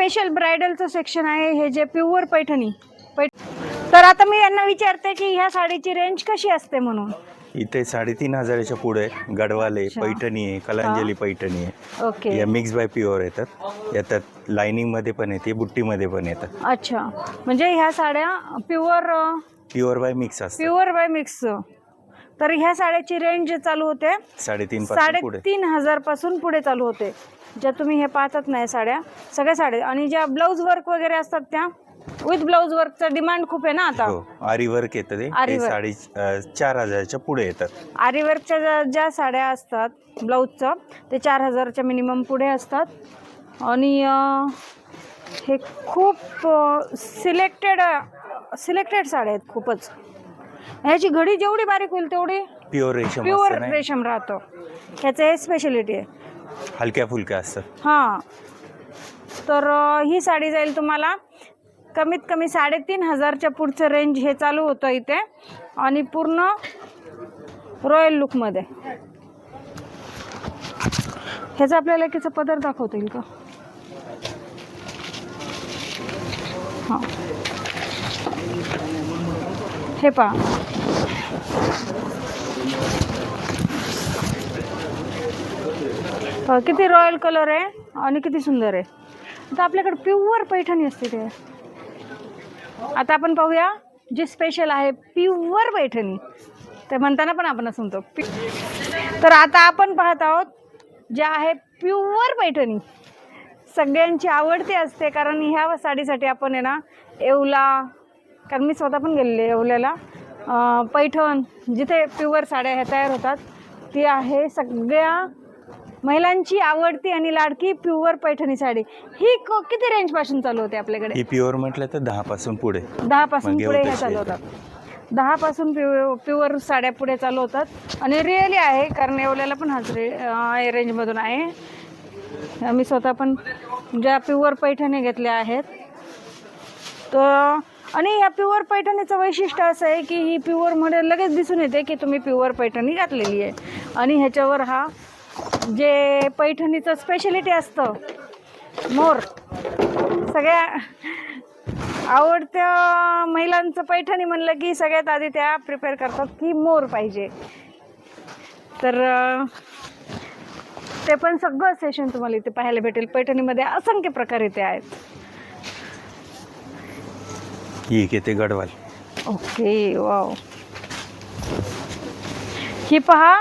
ब्रायडलचं section आहे हे जे प्युअर पैठणी. पैठ तर आता मी यांना विचारते की ह्या साडीची रेंज कशी असते म्हणून? इथे साडेतीन हजाराच्या पुढे गडवाल अच्छा. पैठणी आहे कलांजली पैठणी आहे. ओके. या मिक्स बाय प्युअर येतात. याच्यात लाइनिंगमध्ये पण येते बुट्टीमध्ये पण येतात. अच्छा. म्हणजे ह्या साड्या प्युअर प्युअर बाय मिक्स असतात. प्युअर बाय मिक्स तर ह्या साड्याची रेंज चालू होते. साडेतीन साडेतीन हजारपासून पुढे चालू होते. ज्या तुम्ही हे पाहतात नाही साड्या सगळ्या साड्या. आणि ज्या ब्लाऊज वर्क वगैरे असतात त्या विथ ब्लाऊज वर्कचा डिमांड खूप आहे ना आता. आरी वर्क येतं ते. साडे चार हजाराच्या पुढे येतात. आरी वर्कच्या ज्या साड्या असतात ब्लाऊजचं ते चार हजारच्या मिनिमम पुढे असतात. आणि हे खूप सिलेक्टेड सिलेक्टेड साड्या आहेत खूपच. ह्याची घडी जेवढी बारीक होईल तेवढी प्युअर रेशम प्युअर असतं नाही? रेशम राहतं. ह्याचं हे स्पेशलिटी आहे. हलक्या फुलक्या असतात. हां. तर अं, ही साडी जाईल तुम्हाला कमीत कमी साडेतीन हजारच्या पुढचं रेंज हे चालू होतं इथे. आणि पूर्ण रॉयल लुकमध्ये ह्याचा आपल्याला एकीचा पदर दाखवता येईल का? हां. हे पहा. किती रॉयल कलर आहे आणि किती सुंदर आहे? आता आपल्याकडे प्युअर पैठणी असते ते. आता आपण पाहूया जे स्पेशल आहे प्युअर पैठणी. ते म्हणताना पण आपण असं म्हणतो पि- तर आता आपण पाहत आहोत जे आहे प्युअर पैठणी. सगळ्यांची आवडती असते कारण ह्या साडीसाठी आपण आहे ना येवला कारण मी स्वतः पण गेलेले येवल्याला पैठण जिथे प्युअर साड्या ह्या तयार होतात ती आहे सगळ्या महिलांची आवडती आणि लाडकी प्युअर पैठणी साडी. ही क- किती रेंजपासून चालू होते आपल्याकडे? ही प्युअर म्हटलं तर दहा पासून पुढे. दहा पासून मग पुढे ह्या चालू. होतात. दहा पासून प्यु प्युअर साड्या पुढे चालू होतात. आणि रिअली आहे कारण येवल्याला पण हाच रे अं, रेंजमधून आहे. आम्ही स्वतः पण ज्या प्युअर पैठणी घेतल्या आहेत तर आणि या प्युअर पैठणीचं वैशिष्ट्य असं आहे की ही प्युअरमध्ये लगेच दिसून येते की तुम्ही प्युअर पैठणी घातलेली आहे. आणि ह्याच्यावर हा जे पैठणीचं स्पेशलिटी असतं मोर सगळ्या आवडत्या महिलांचं पैठणी म्हणलं की सगळ्यात आधी त्या प्रिपेअर करतात की मोर पाहिजे. तर ते पण सगळं सेशन तुम्हाला इथे पाहायला भेटेल. पैठणीमध्ये असंख्य प्रकार इथे आहेत. ही येते गडवाल. Okay wow. ही पहा.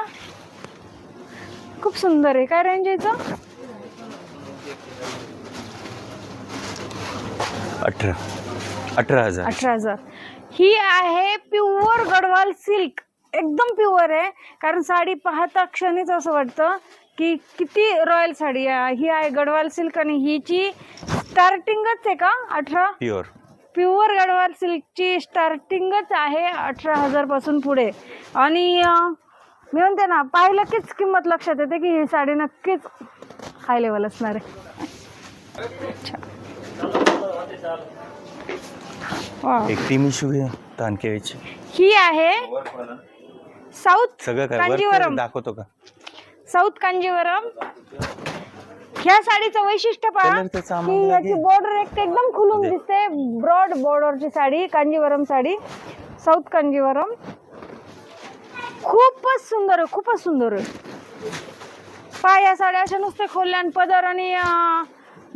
खूप सुंदर आहे. काय रेंज याचं? अठरा. अठरा हजार. अठरा हजार. ही आहे प्युअर गडवाल सिल्क एकदम प्युअर आहे. कारण साडी पाहता क्षणीच असं वाटतं की किती रॉयल साडी आहे. ही आहे गडवाल सिल्क आणि हिची स्टार्टिंगच आहे का? अठरा? प्युअर प्युअर गडवाल सिल्कची स्टार्टिंगच आहे अठरा हजारपासून पुढे. आणि मी म्हणते ना पाहिलं कीच किंमत लक्षात येते की ही साडी नक्कीच हाय लेवल असणार आहे. अच्छा. एक टीमी तानकेची ही आहे साऊथ सगळं काय कांजीवरम. वर दाखवतो का? साऊथ कांजीवरम. ह्या साडीचं वैशिष्ट्य पहा. Colour त्याचा की आम्हाला याची लगे- बॉर्डर एक एकदम खुलून दिसते. ब्रॉड बॉर्डरची साडी कांजीवरम साडी. साऊथ कांजीवरम. खूपच सुंदर आहे खूपच सुंदर आहे. पहा या साड्या अशा नुसते खोलल्या आणि पदर आणि अं,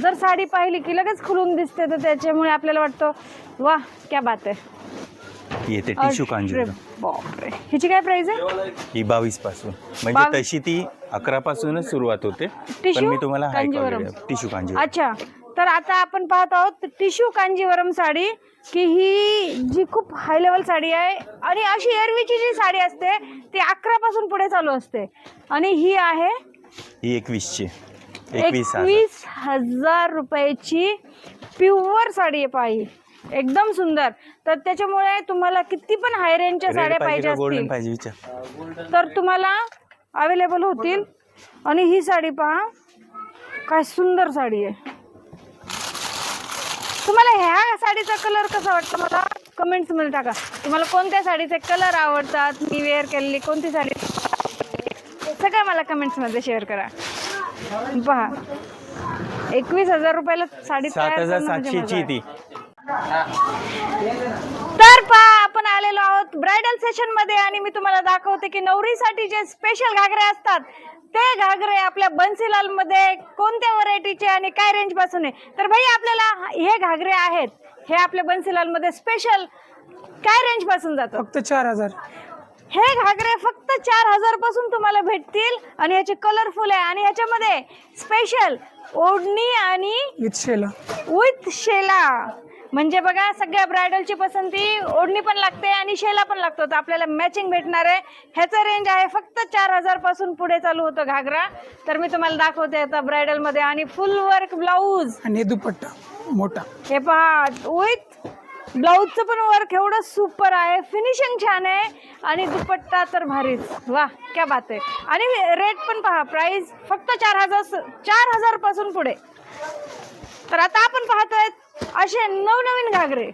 जर साडी पाहिली की लगेच खुलून दिसते तर त्याच्यामुळे आपल्याला वाटतं वा क्या बात आहे. येते टिश्यू अरे कांजीवरम. बापरे. हिची काय प्राइस आहे? ही बावीसपासून बावीस. म्हणजे तशी ती अकरा पासूनच सुरुवात होते. पण मी तुम्हाला high Kanjeevaram. Quality tissue Kanjeevaram. अच्छा. तर आता आपण पाहत आहोत टिश्यू कांजीवरम साडी की ही जी खूप हाय लेवल साडी आहे आणि अशी एरवीची जी साडी असते ती अकरा पासून पुढे चालू असते. आणि ही आहे ही एकवीसची. एकवीस हजार. एकवीस हजार रुपयाची प्युअर साडी आहे पाही एकदम सुंदर. तर त्याच्यामुळे तुम्हाला किती पण हाय रेंजच्या रेड साड्या पाहिजे पाहिजे का गोल्डन असतील. पाहिजे विचार. तर तुम्हाला अवेलेबल होतील. आणि ही साडी पहा. काय सुंदर साडी आहे. तुम्हाला ह्या साडीचा कलर कसा वाटतो मला? कमेंट्समध्ये टाका. तुम्हाला कोणत्या साडीचे कलर आवडतात? मी वेअर केलेली कोणती साडी? सगळं मला कमेंट्समध्ये शेअर करा. पहा. एकवीस हजार रुपयाला साडी सात तयार म्हणजे सातशेची मजा ती. तर पहा. आपण आलेलो आहोत ब्रायडल सेशनमध्ये आणि मी तुम्हाला दाखवते की नवरीसाठी जे स्पेशल घागरे असतात ते घागरे आपल्या बन्सीलाल मध्ये कोणत्या व्हरायटीचे आणि काय रेंजपासून आहे? तर भाई आपल्याला हे घागरे आहेत. हे आपल्या बन्सीलाल मध्ये स्पेशल काय रेंजपासून जातात फक्त चार हजार. हे घागरे फक्त चार हजारपासून तुम्हाला भेटतील आणि ह्याचे कलरफुल आहे. आणि ह्याच्यामध्ये स्पेशल ओढणी आणि विथ शेला. विथ शेला. म्हणजे बघा सगळ्या ब्रायडलची पसंती ओढणी पण लागते आणि शेला पण लागतो. तर आपल्याला मॅचिंग भेटणार आहे. ह्याचं रेंज आहे फक्त चार हजारपासून पुढे चालू होतं घागरा. तर मी तुम्हाला दाखवते आता ब्रायडलमध्ये आणि फुल वर्क ब्लाऊज आणि दुपट्टा मोठा. हे पहा विथ ब्लाऊजचं पण वर्क एवढं सुपर आहे. फिनिशिंग छान आहे. आणि दुपट्टा तर भारीच. वा क्या बात आहे. आणि रेट पण पहा प्राइस फक्त चार हजार चार हजारपासून पुढे. तर आता आपण पाहतोय असे नवनवीन घागरे.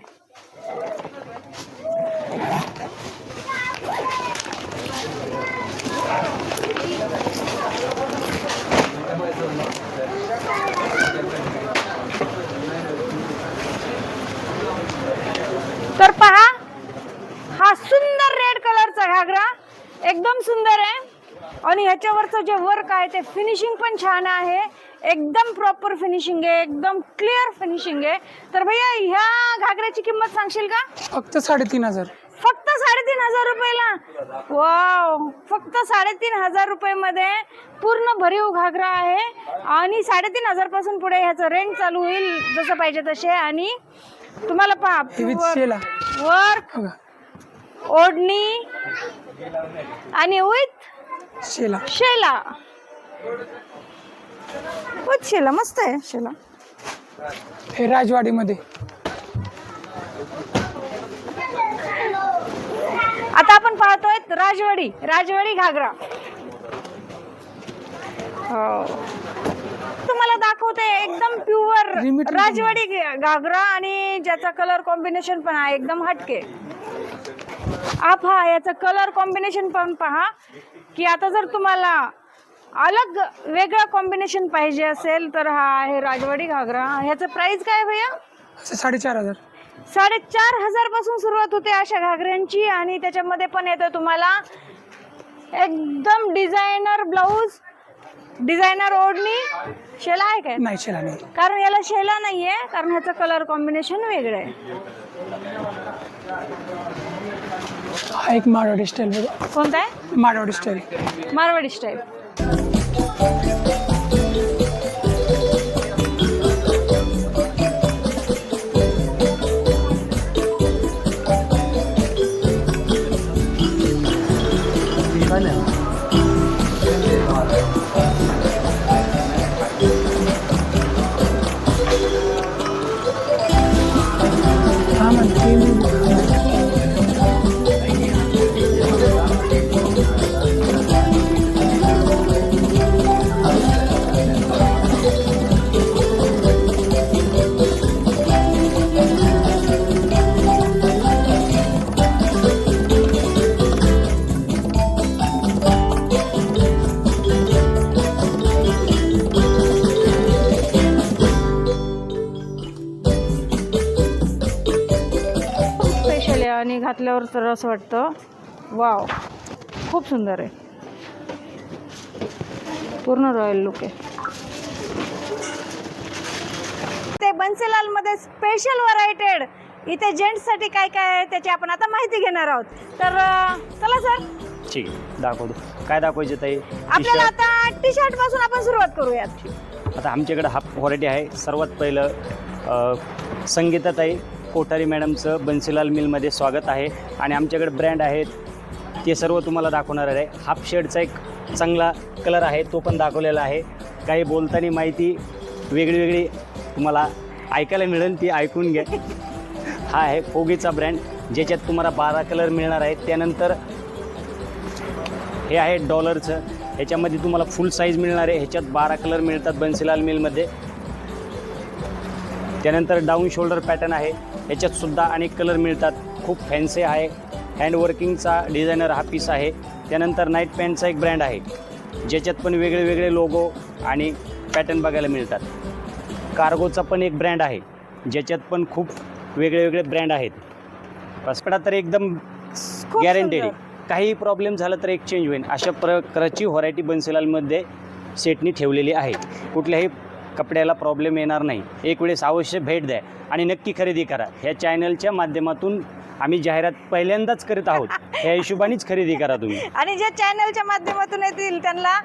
तर पहा हा सुंदर रेड कलरचा घागरा. एकदम सुंदर आहे. आणि ह्याच्यावरचं जे वर्क आहे ते फिनिशिंग पण छान आहे. एकदम प्रॉपर फिनिशिंग आहे एकदम क्लिअर फिनिशिंग आहे. तर भैया ह्या घागऱ्याची किंमत सांगशील का? फक्त साडेतीन हजार. फक्त साडेतीन हजार रुपयाला? वाव फक्त साडेतीन हजार रुपयामध्ये पूर्ण भरीव घागरा आहे. आणि साडेतीन हजारपासून पुढे ह्याचं रेंट चालू होईल जसं पाहिजे तसे. आणि तुम्हाला पहा हे शेला. वर्क बघा ओढणी आणि विथ शेला. शेला. शेला मस्त आहे शेला. हे राजवाडीमध्ये. आता आपण पाहतोय राजवाडी राजवाडी घागरा. हो. तुम्हाला दाखवते एकदम प्युअर Limited राजवाडी घागरा आणि ज्याचा कलर कॉम्बिनेशन पण आहे एकदम हटके. आप हा याचं कलर कॉम्बिनेशन पण पहा की आता जर तुम्हाला अलग वेगळं कॉम्बिनेशन पाहिजे असेल तर हा आहे राजवाडी घागरा. ह्याचं प्राइस काय भैया? साडेचार हजार. साडेचार हजारपासून सुरुवात होते अशा घागऱ्यांची आणि त्याच्यामध्ये पण येतं तुम्हाला एकदम डिझायनर ब्लाऊज डिझायनर ओढणी. शेला आहे काय? नाही शेला नाही. कारण याला शेला नाहीये कारण ह्याचं कलर कॉम्बिनेशन वेगळं आहे. हा एक मारवाडी स्टाईल बघा. कोणता आहे? Marwari style Marwari style Thank you. आणि घातल्यावर तर असं वाटतं वाव खूप सुंदर आहे. पूर्ण रॉयल लुक आहे. ते बन्सीलाल मध्ये स्पेशल व्हरायटेड इथे जेंट्ससाठी काय काय आहे त्याची आपण आता माहिती घेणार आहोत. तर अं, चला सर ठीक आहे दाखवतो. काय दाखवायचे ताई? टी आपल्याला शर्ट आता टी शर्टपासून आपण सुरुवात करूयात. आता आमच्याकडे हा व्हरायटी आहे. सर्वात पहिलं अ, संगीताताई कोठारी मॅडमचं बन्सीलाल मिलमध्ये स्वागत आहे. आणि आमच्याकडे ब्रँड आहेत. ते सर्व तुम्हाला दाखवणार आहे. हाफ शेडचा एक चांगला कलर आहे. तो पण दाखवलेला आहे. काही बोलताना माहिती वेगळी वेगळी तुम्हाला ऐकायला मिळेल ती ऐकून घ्या. हा आहे फोगीचा ब्रँड. ज्याच्यात तुम्हाला बारा कलर मिळणार आहेत. त्यानंतर हे आहे डॉलरचं. ह्याच्यामध्ये तुम्हाला फुल साईज मिळणार आहे. ह्याच्यात बारा कलर मिळतात बन्सीलाल मिलमध्ये. त्यानंतर डाऊन शोल्डर पॅटर्न आहे. ह्याच्यात सुद्धा अनेक कलर मिळतात. खूप फॅन्सी आहे. हँडवर्किंगचा डिझायनर हा पीस आहे. त्यानंतर नाईट पॅन्टचा एक ब्रँड आहे. ज्याच्यात पण वेगळे वेगळे लोगो आणि पॅटर्न बघायला मिळतात. कार्गोचा पण एक ब्रँड आहे. ज्याच्यात पण खूप वेगळे वेगळे ब्रँड आहेत. कपडा तर एकदम गॅरंटेड. काही प्रॉब्लेम झाला तर एक्सचेंज होईल. अशा प्रकारची व्हरायटी बन्सीलालमध्ये सेटनी ठेवलेली आहे. कुठल्याही कपड्याला प्रॉब्लेम येणार नाही. एक वेळेस अवश्य भेट द्या. आणि नक्की खरेदी करा ह्या चॅनलच्या माध्यमातून आम्ही जाहिरात पहिल्यांदाच करीत आहोत ह्या हिशोबानेच खरेदी करा तुम्ही आणि जे चॅनलच्या माध्यमातून येतील त्यांना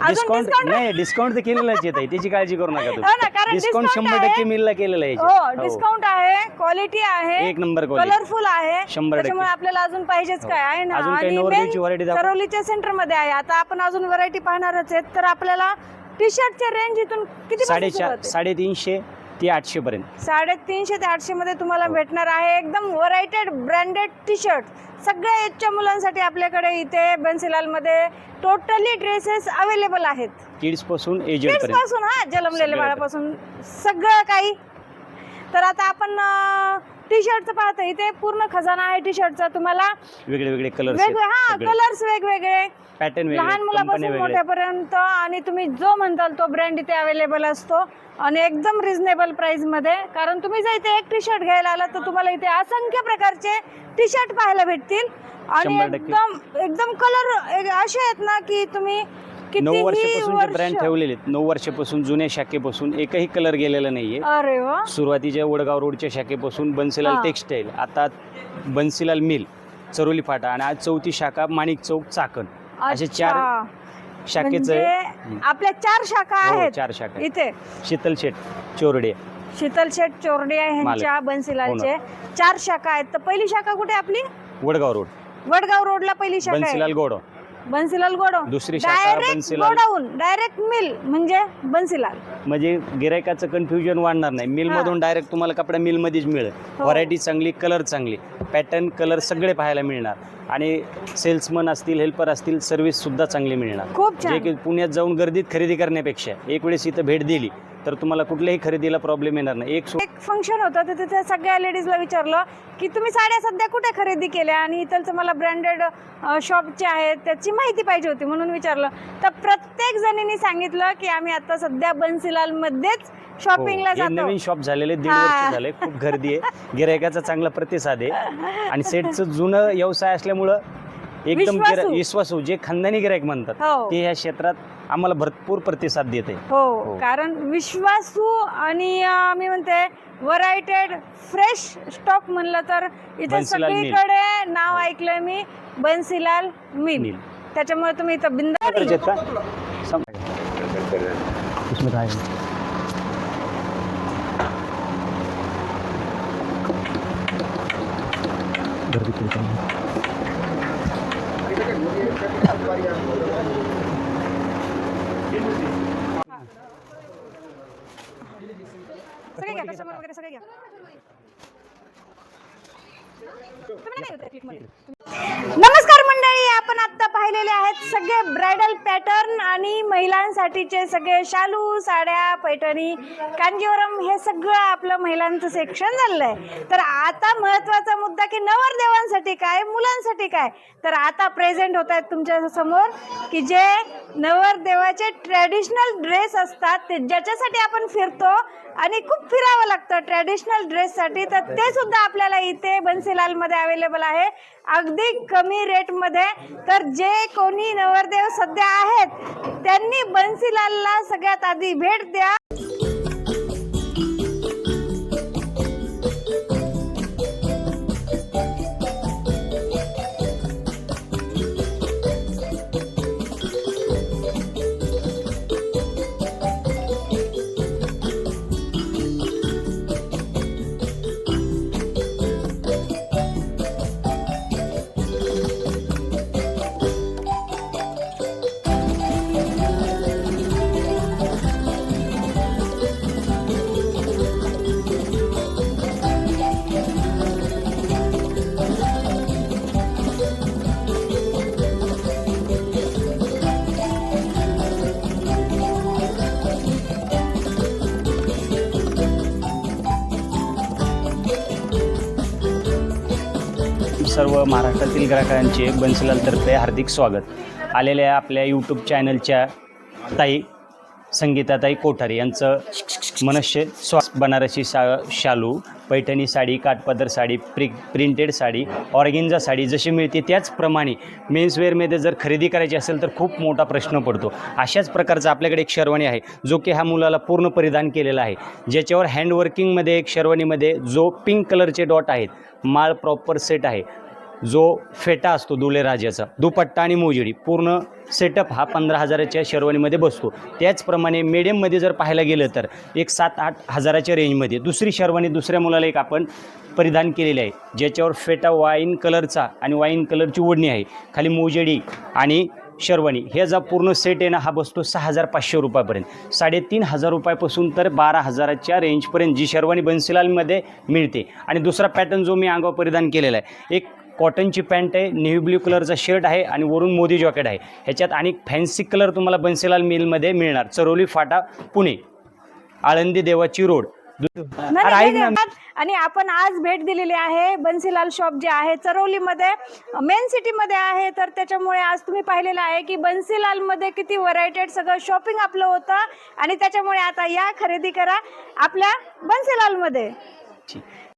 डिस्काउंट नाही डिस्काउंट तर केलेलंच येत आहे त्याची काळजी करू नका हो तुम्ही डिस्काउंट discount शंभर टक्के. मिलला केलेलं आहे हो. हो. डिस्काउंट आहे क्वालिटी आहे एक नंबर कलरफुल आहे शंभर टक्के. आपल्याला अजून पाहिजेच हो. काय आहे ना आणि. करवलीच्या सेंटरमध्ये आहे आता आपण अजून व्हरायटी पाहणारच आहेत तर आपल्याला टी शर्टच्या रेंज इथून किती साडेचार साडेतीनशे ते आठशे पर्यंत. साडेतीनशे ते आठशे मध्ये तुम्हाला हो. भेटणार आहे एकदम व्हरायटेड ब्रँडेड टी शर्ट सगळ्या एजच्या मुलांसाठी आपल्याकडे इथे बन्सीलाल मध्ये टोटली ड्रेसेस अवेलेबल आहेत. किड्सपासून एजेड किड्स पर्यंत. पासून हा जन्मलेल्या बाळापासून. सगळं काही तर आता आपण टी शर्टचं पाहतो इथे पूर्ण खजाना आहे टी शर्टचा तुम्हाला वेगळे वेगळे कलर वेगळे हा कलर्स वेगवेगळे. पॅटर्न लहान मुलापासून मोठ्यापर्यंत आणि तुम्ही जो म्हणताल तो ब्रँड इथे अवेलेबल असतो. आणि एकदम रिझनेबल प्राइसमध्ये. कारण तुम्ही जर इथे एक टी शर्ट घ्यायला आलात तर तुम्हाला इथे असंख्य प्रकारचे टी शर्ट पाहायला भेटतील. आणि. एकदम एकदम कलर असे आहेत ना की तुम्ही नऊ वर्षापासून जे ब्रँड ठेवलेले आहेत नऊ वर्षापासून जुन्या शाखेपासून एकही कलर गेलेला नाहीये. अरे वा. सुरुवातीच्या वडगाव रोडच्या शाखेपासून बन्सीलाल हा. टेक्सटाईल आता बन्सीलाल मिल चरोली फाटा आणि आज चौथी शाखा माणिक चौक चाकण. असे चार अच्छा. शाखेचं म्हणजे आपल्या चार शाखा हो, आहेत. चार शाखा आहेत. इथे. शीतल शेठ चोरडे. शीतल शेठ चोरडे ह्यांच्या मालक. बन्सीलालचे. चार शाखा आहेत. तर पहिली शाखा कुठे आपली? वडगाव रोड वडगाव रोडला पहिली शाखा आहे. बन्सीलाल गोडो. बन्सीलाल गोडाऊन दुसरी शाखा direct Bansilal- godown direct mill म्हणजे बन्सीलाल. म्हणजे गिरायकाचं कन्फ्युजन वाढणार नाही. मिलमधून डायरेक्ट तुम्हाला कपडा मिलमध्येच मिळेल. हो. व्हरायटी चांगली कलर चांगली. पॅटर्न कलर सगळे पाहायला मिळणार. आणि सेल्समन असतील हेल्पर असतील सर्व्हिससुद्धा चांगली मिळणार. खूप जे छान. की पुण्यात जाऊन गर्दीत खरेदी करण्यापेक्षा एक वेळेस इथं भेट दिली तर तुम्हाला कुठल्याही खरेदीला प्रॉब्लेम येणार नाही. एक सो- एक फंक्शन होतं तर तिथे सगळ्या लेडीजला विचारलं की तुम्ही साड्या सध्या कुठे खरेदी केल्या? आणि इथलचं मला ब्रँडेड शॉपचे आहेत त्याची माहिती पाहिजे होती म्हणून विचारलं. तर प्रत्येक जणींनी सांगितलं की आम्ही आता सध्या बन्सीलालमध्येच शॉपिंगला हे जातो नवीन शॉप झालेले दीड हा. वर्ष झाले खूप गर्दी आहे गिरायकाचा चांगला प्रतिसाद आहे आणि सेटचं जुनं व्यवसाय असल्यामुळं एकदम विश्वासू. गिरा- विश्वासू जे खानदानी गिरायक म्हणतात हो. ते ह्या क्षेत्रात आम्हाला भरपूर प्रतिसाद देत आहे हो हो. कारण विश्वासू आणि अं, मी म्हणते व्हरायटेड फ्रेश स्टॉक म्हणलं तर इथे बन्सीलाल मिल. सगळीकडे नाव ऐकलंय मी बन्सीलाल मिल मिल. त्याच्यामुळे तुम्ही इथं बिंदा सम- इसमें गर्दी खूप आहे. सगळे घ्या कस्टमर वगैरे सगळे घ्या तुम्ही नाही होते click मध्ये. नमस्कार मंडळी आपण आता पाहिलेले आहेत सगळे ब्रायडल पॅटर्न आणि महिलांसाठीचे सगळे शालू साड्या पैठणी कांजीवरम हे सगळं आपलं महिलांचं सेक्शन झालेलं आहे. तर आता महत्त्वाचा मुद्दा की नवरदेवांसाठी काय मुलांसाठी काय? तर आता प्रेझेंट होत आहेत तुमच्यासमोर की जे नवरदेवाचे ट्रॅडिशनल ड्रेस असतात ते ज्याच्यासाठी आपण फिरतो आणि खूप फिरावं लागतं ट्रॅडिशनल ड्रेससाठी तर ते सुद्धा आपल्याला इथे बन्सीलालमध्ये अवेलेबल आहे. अगदी कमी रेटमध्ये. तर जे कोणी नवरदेव सध्या आहेत त्यांनी बन्सीलालला सगळ्यात आधी भेट द्या. सर्व महाराष्ट्रातील ग्राहकांचे बन्सीलालतर्फे हार्दिक स्वागत. आलेल्या आपल्या यूट्यूब चॅनलच्या ताई संगीताताई कोठारी यांचं मनस्य स्वास बनारसी शा शालू पैठणी साडी काठपदर साडी प्रि प्रिंटेड साडी ऑर्गेन्झा साडी जशी मिळते त्याचप्रमाणे मेन्सवेअरमध्ये जर खरेदी करायची असेल तर खूप मोठा प्रश्न पडतो. अशाच प्रकारचा आपल्याकडे एक शेरवाणी आहे जो की ह्या मुलाला पूर्ण परिधान केलेला आहे. ज्याच्यावर हँडवर्किंगमध्ये एक शेरवानीमध्ये जो पिंक कलरचे डॉट आहेत माळ प्रॉपर सेट आहे. जो फेटा असतो दुले राजाचा दुपट्टा आणि मोजडी पूर्ण सेटअप हा पंधरा हजाराच्या शेरवानीमध्ये बसतो. त्याचप्रमाणे मिडियममध्ये जर पाहायला गेलं तर एक सात आठ हजाराच्या रेंजमध्ये दुसरी शेरवानी दुसऱ्या मुलाला एक आपण परिधान केलेली आहे ज्याच्यावर फेटा वाईन कलरचा आणि वाईन कलरची ओढणी आहे. खाली मोजडी आणि शेरवानी हे जा पूर्ण सेट आहे ना हा बसतो सहा हजार पाचशे रुपयापर्यंत. साडेतीन हजार रुपयापासून तर बारा हजाराच्या रेंजपर्यंत जी शेरवानी बन्सीलालमध्ये मिळते. आणि दुसरा पॅटर्न जो मी अंगावर परिधान केलेला आहे एक कॉटनची पॅन्ट आहे नेव्ही ब्ल्यू कलरचा शर्ट आहे आणि वरून मोदी जॉकेट आहे. ह्याच्यात आणि फॅन्सी कलर तुम्हाला बन्सीलाल मिलमध्ये मिळणार. चरोली फाटा पुणे. आळंदी देवाची रोड. आणि आपण आज भेट दिलेली आहे बन्सीलाल शॉप जे आहे चरवलीमध्ये मेन सिटीमध्ये आहे तर त्याच्यामुळे आज तुम्ही पाहिलेलं आहे की बन्सीलालमध्ये किती व्हरायटी सगळं शॉपिंग आपलं होतं. आणि त्याच्यामुळे आता या खरेदी करा आपल्या बन्सीलालमध्ये.